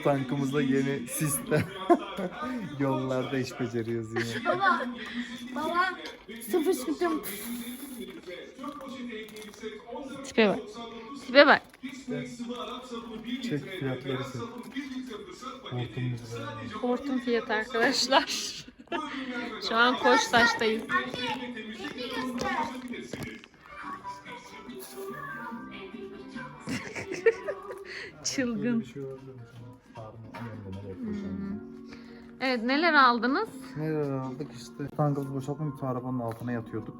Su tankımıza yeni sistem. Yollarda iş beceriyoruz yine. Baba. Baba. Su fışkırtıyorum. Tipe bak. Tipe bak. Çek fiyatları çek. Hortumumuz var. Hortum fiyatı arkadaşlar. Şu an Koçtaş'tayız. Çılgın. Şey? Evet neler aldınız? Neler aldık işte. Tankımızı boşaltmak için arabanın altına yatıyorduk.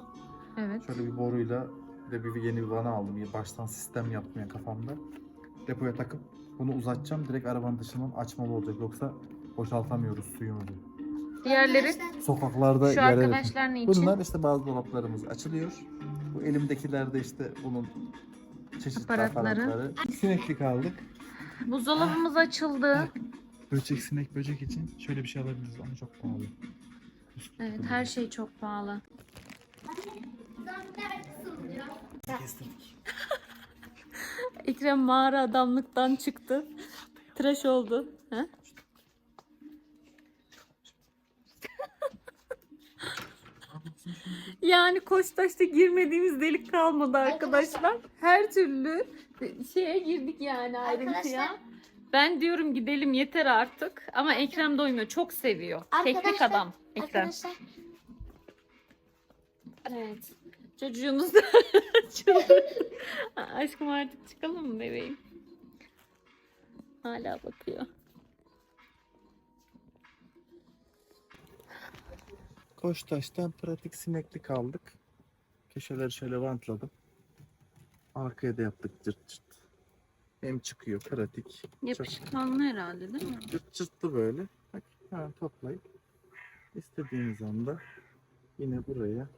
Evet. Şöyle bir boruyla bir de bir yeni bir vana aldım. Bir baştan sistem yapmaya kafamda. Depoya takıp bunu uzatacağım. Direkt arabanın dışından açmalı olacak. Yoksa boşaltamıyoruz suyumuzu. Diğerleri Sokaklarda şu yer arkadaşlar ne için? Bunlar işte bazı dolaplarımız açılıyor. Bu elimdekiler de işte bunun çeşitli Aparatları. aparatları. Sineklik aldık. Buzdolabımız açıldı. Böcek sinek böcek için şöyle bir şey alabiliriz ama çok pahalı. Evet her şey çok pahalı. Kestirdik. Ekrem mağara adamlıktan çıktı. Tıraş oldu. Ha? Yani Koçtaş'ta girmediğimiz delik kalmadı arkadaşlar. Her türlü şeye girdik yani ayrıntıya. Arkadaşlar. Ben diyorum gidelim yeter artık. Ama Ekrem doymuyor. Çok seviyor. Teknik Arkadaşlar, adam Ekrem. Arkadaşlar. Evet. Çocuğumuz da çıldırdı. Aşkım artık çıkalım mı bebeğim? Hala bakıyor. Koçtaş'tan pratik sineklik aldık. Köşeleri şöyle bantladım. Arkaya da yaptık cırt cırt. Hem çıkıyor pratik. Yapışkanlı herhalde değil mi? Cırt cırtlı böyle. Bak hemen toplayıp istediğiniz anda yine buraya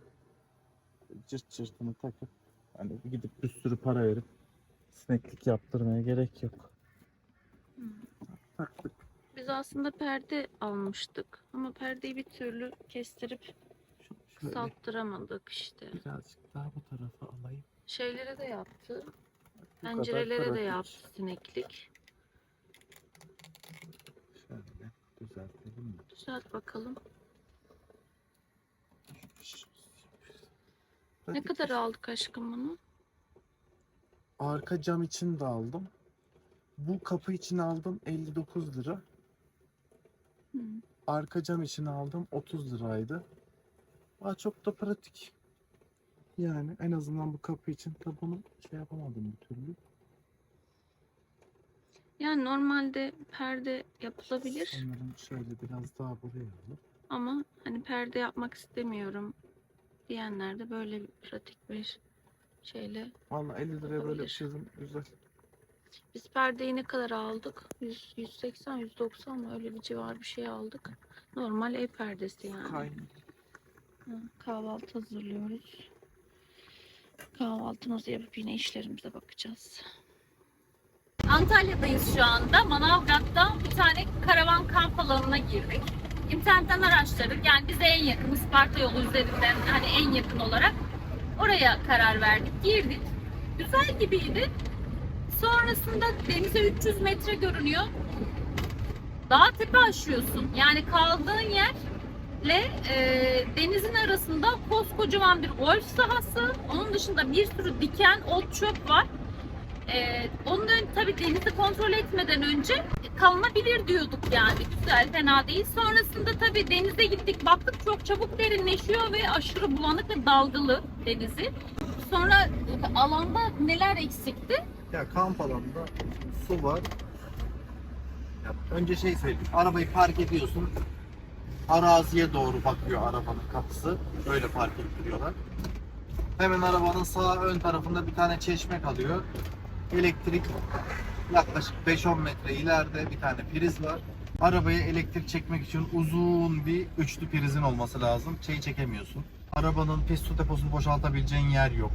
cırt cırtını takıp hani gidip bir sürü para verip sineklik yaptırmaya gerek yok. Hı. Taktık. Biz aslında perde almıştık. Ama perdeyi bir türlü kestirip Şöyle salttıramadık işte. birazcık daha bu tarafa. Şeylere de yaptı. Bu Pencerelere de yaptı sineklik. Şöyle düzeltelim mi? Düzelt bakalım. Ne Pratik kadar bir- aldık aşkım bunu? Arka cam için de aldım. Bu kapı için aldım 59 lira. Hı. Arka cam için aldım 30 liraydı. Aa, çok da pratik. Yani en azından bu kapı için bunu şey yapamadım bir türlü. Yani normalde perde yapılabilir. Sanırım şöyle biraz daha buraya alıp. Ama hani perde yapmak istemiyorum diyenler de böyle bir pratik bir şeyle. Valla 50 liraya böyle bir çizim güzel. Biz perdeyi ne kadar aldık? 100, 180, 190 mı? Öyle bir civar bir şey aldık. Normal ev perdesi yani. Hı, Kahvaltı hazırlıyoruz. Kahvaltımızı yapıp yine işlerimize bakacağız. Antalya'dayız şu anda. Manavgat'ta bir tane karavan kamp alanına girdik. İnternetten araştırdık. Yani bize en yakın Isparta yolu üzerinden hani en yakın olarak oraya karar verdik. Girdik. Güzel gibiydi. Sonrasında denize 300 metre görünüyor. Dağ tepe aşıyorsun. Yani kaldığın yerle e, denizin arasında koskocaman bir golf sahası. Onun dışında bir sürü diken, ot, çöp var. E, onun ön, tabii denizi kontrol etmeden önce kalınabilir diyorduk yani. Güzel, fena değil. Sonrasında tabii denize gittik baktık çok çabuk derinleşiyor ve aşırı bulanık ve dalgalı denizi. Sonra alanda neler eksikti? Ya kamp alanında su var. Ya önce şey söyleyeyim. Arabayı park ediyorsun. Araziye doğru bakıyor arabanın kapısı. Öyle park ettiriyorlar. Hemen arabanın sağ ön tarafında bir tane çeşme kalıyor. Elektrik yaklaşık 5-10 metre ileride bir tane priz var. Arabaya elektrik çekmek için uzun bir üçlü prizin olması lazım. Şeyi çekemiyorsun. Arabanın pis su deposunu boşaltabileceğin yer yok.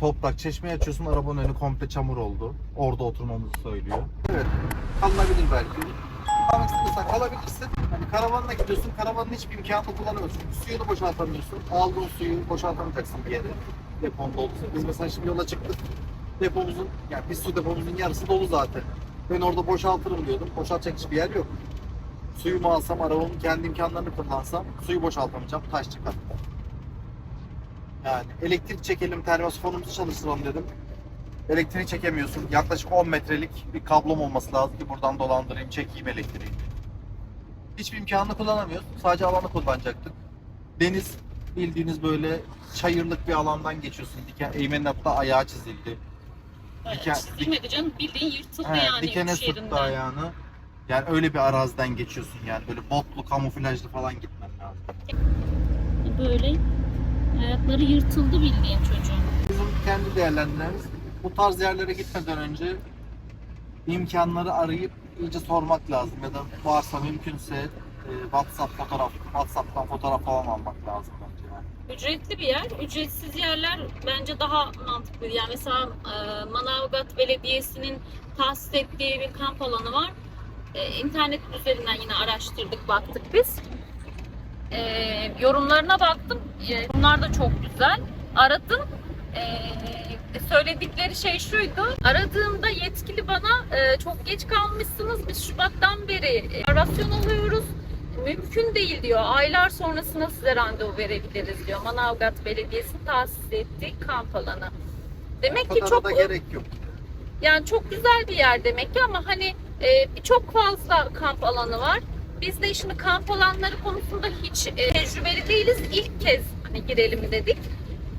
Toprak çeşmeyi açıyorsun arabanın önü komple çamur oldu. Orada oturmamızı söylüyor. Evet. Kalınabilir belki. Kalmak istiyorsan kalabilirsin. Hani karavanla gidiyorsun. Karavanın hiçbir imkanını kullanamıyorsun. Suyunu boşaltamıyorsun. Aldığın suyu boşaltamayacaksın bir yere. Depon doldusu. Biz mesela şimdi yola çıktık. Depomuzun, yani bir su depomuzun yarısı dolu zaten. Ben orada boşaltırım diyordum. Boşaltacak hiçbir yer yok. Suyumu alsam, arabamın kendi imkanlarını kullansam suyu boşaltamayacağım. Taş çıkar. Yani elektrik çekelim, termosifonumuzu çalıştıralım dedim. Elektriği çekemiyorsun. Yaklaşık 10 metrelik bir kablom olması lazım ki buradan dolandırayım, çekeyim elektriği. Hiçbir imkanını kullanamıyoruz. Sadece alanı kullanacaktık. Deniz bildiğiniz böyle çayırlık bir alandan geçiyorsun. Diken, Eymen'in hatta ayağı çizildi. Diken- Çizilmedi canım bildiğin yırtıldı He, yani dikene sürttü ayağını. Yani öyle bir araziden geçiyorsun yani. Böyle botlu, kamuflajlı falan gitmen lazım. Böyle ayakları yırtıldı bildiğin çocuğun. Bizim kendi değerlendirmemiz bu tarz yerlere gitmeden önce imkanları arayıp iyice sormak lazım ya da varsa mümkünse e, WhatsApp fotoğraf, WhatsApp'tan fotoğraf falan almak lazım bence yani. Ücretli bir yer. Ücretsiz yerler bence daha mantıklı. Yani mesela e, Manavgat Belediyesi'nin tahsis ettiği bir kamp alanı var. E, internet üzerinden yine araştırdık, baktık biz. E, yorumlarına baktım. E, bunlar da çok güzel. Aradım. E, söyledikleri şey şuydu. Aradığımda yetkili bana e, çok geç kalmışsınız. Biz Şubat'tan beri e, rezervasyon alıyoruz mümkün değil diyor. Aylar sonrasında size randevu verebiliriz diyor. Manavgat Belediyesi tahsis ettiği kamp alanı. Demek ki çok da gerek yok. yani çok güzel bir yer demek ki ama hani e, çok fazla kamp alanı var. Biz de şimdi kamp alanları konusunda hiç e, tecrübeli değiliz. İlk kez hani girelim dedik.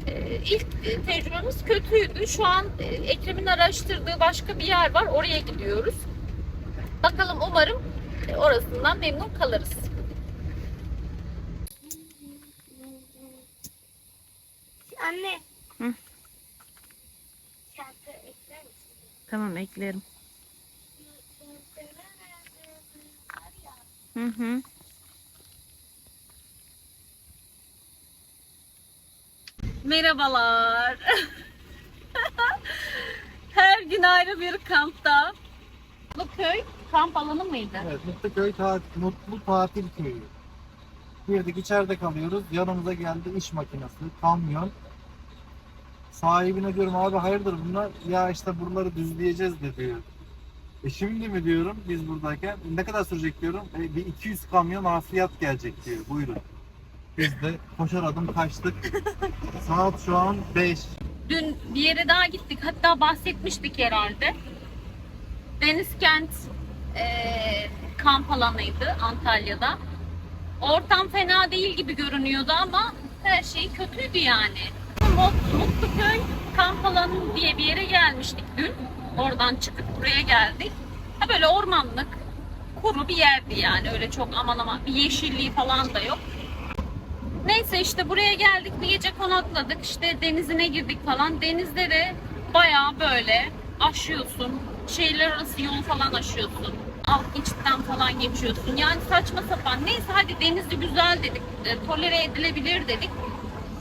E, ilk tecrübemiz kötüydü. Şu an e, Ekrem'in araştırdığı başka bir yer var. Oraya gidiyoruz. Bakalım umarım e, orasından memnun kalırız. Anne. Hı. Şarkı ekler misin? Tamam eklerim. Hı hı. Merhabalar. Her gün ayrı bir kampta. Bu köy kamp alanı mıydı? Evet, Mutluköy tatil, Mutlu Tatil Köyü. Girdik içeride kalıyoruz. Yanımıza geldi iş makinesi, kamyon. Sahibine diyorum abi hayırdır bunlar? Ya işte buraları düzleyeceğiz de diyor. E şimdi mi diyorum biz buradayken ne kadar sürecek diyorum. E, bir 200 kamyon hafriyat gelecek diyor. Buyurun. Biz de koşar adım kaçtık. Saat şu an 5. Dün bir yere daha gittik. Hatta bahsetmiştik herhalde. Denizkent eee kamp alanıydı Antalya'da. Ortam fena değil gibi görünüyordu ama her şey kötüydü yani. Mut- Mutluköy kamp alanı diye bir yere gelmiştik dün. Oradan çıkıp buraya geldik. Ha böyle ormanlık, kuru bir yerdi yani. Öyle çok aman aman bir yeşilliği falan da yok. Neyse işte buraya geldik bir gece konakladık işte denizine girdik falan. Denizde de bayağı böyle aşıyorsun şehirler arası yolu falan aşıyorsun. Alt geçitten falan geçiyorsun. Yani saçma sapan. Neyse hadi denizi güzel dedik e, tolere edilebilir dedik.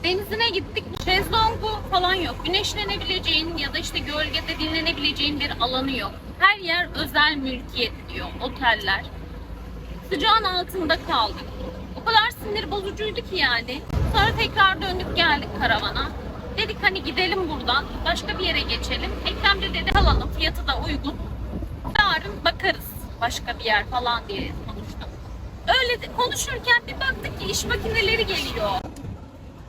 Denizine gittik. Şezlongu falan yok. Güneşlenebileceğin ya da işte gölgede dinlenebileceğin bir alanı yok. Her yer özel mülkiyet diyor oteller. Sıcağın altında kaldık sinir bozucuydu ki yani. Sonra tekrar döndük geldik karavana. Dedik hani gidelim buradan başka bir yere geçelim. Ekrem de dedi alalım fiyatı da uygun. Yarın bakarız başka bir yer falan diye konuştuk. Öyle de konuşurken bir baktık ki iş makineleri geliyor.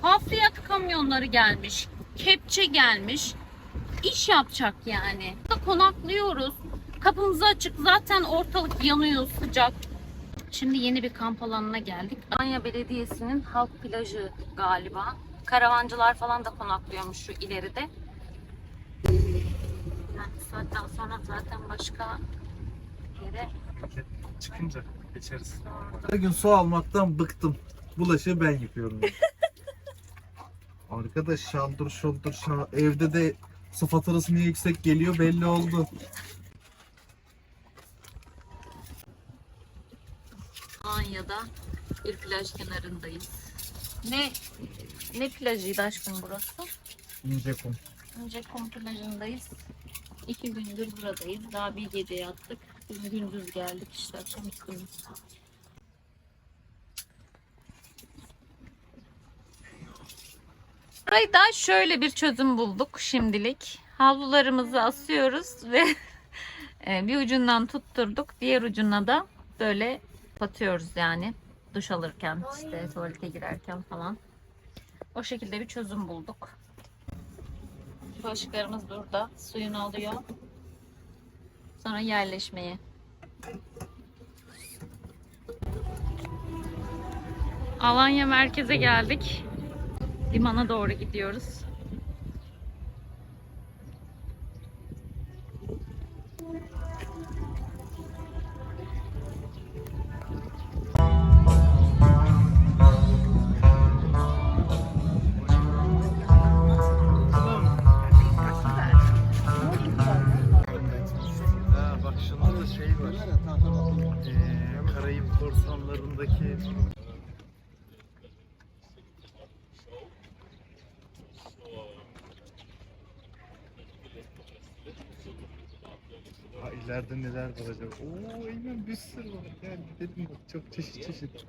Hafriyat kamyonları gelmiş. Kepçe gelmiş. İş yapacak yani. Konaklıyoruz. Kapımızı açık zaten ortalık yanıyor sıcak. Şimdi yeni bir kamp alanına geldik. Anya Belediyesi'nin halk plajı galiba. Karavancılar falan da konaklıyormuş şu ileride. Yani saatten sonra zaten başka yere Çıkınca geçeriz. Her gün su almaktan bıktım. Bulaşığı ben yıkıyorum. Arkadaş şaldır şuldur şal. Evde de su faturası niye yüksek geliyor belli oldu. Anya'da bir plaj kenarındayız. Ne ne plajıydı aşkım burası? İnce kum. Önce kum plajındayız. İki gündür buradayız. Daha bir gece yattık. Biz gündüz geldik işte akşamüstümüz. Burayı da şöyle bir çözüm bulduk şimdilik. Havlularımızı asıyoruz ve Ee, bir ucundan tutturduk. Diğer ucuna da böyle batıyoruz yani. Duş alırken işte tuvalete girerken falan. O şekilde bir çözüm bulduk. Bulaşıklarımız burada. Suyunu alıyor. Sonra yerleşmeye. Alanya merkeze geldik. Limana doğru gidiyoruz. Şey var. Ee, Karayip korsanlarındaki Ha ileride neler var acaba? Oo Eymen bir sürü var. Gidelim bak çok çeşit çeşit.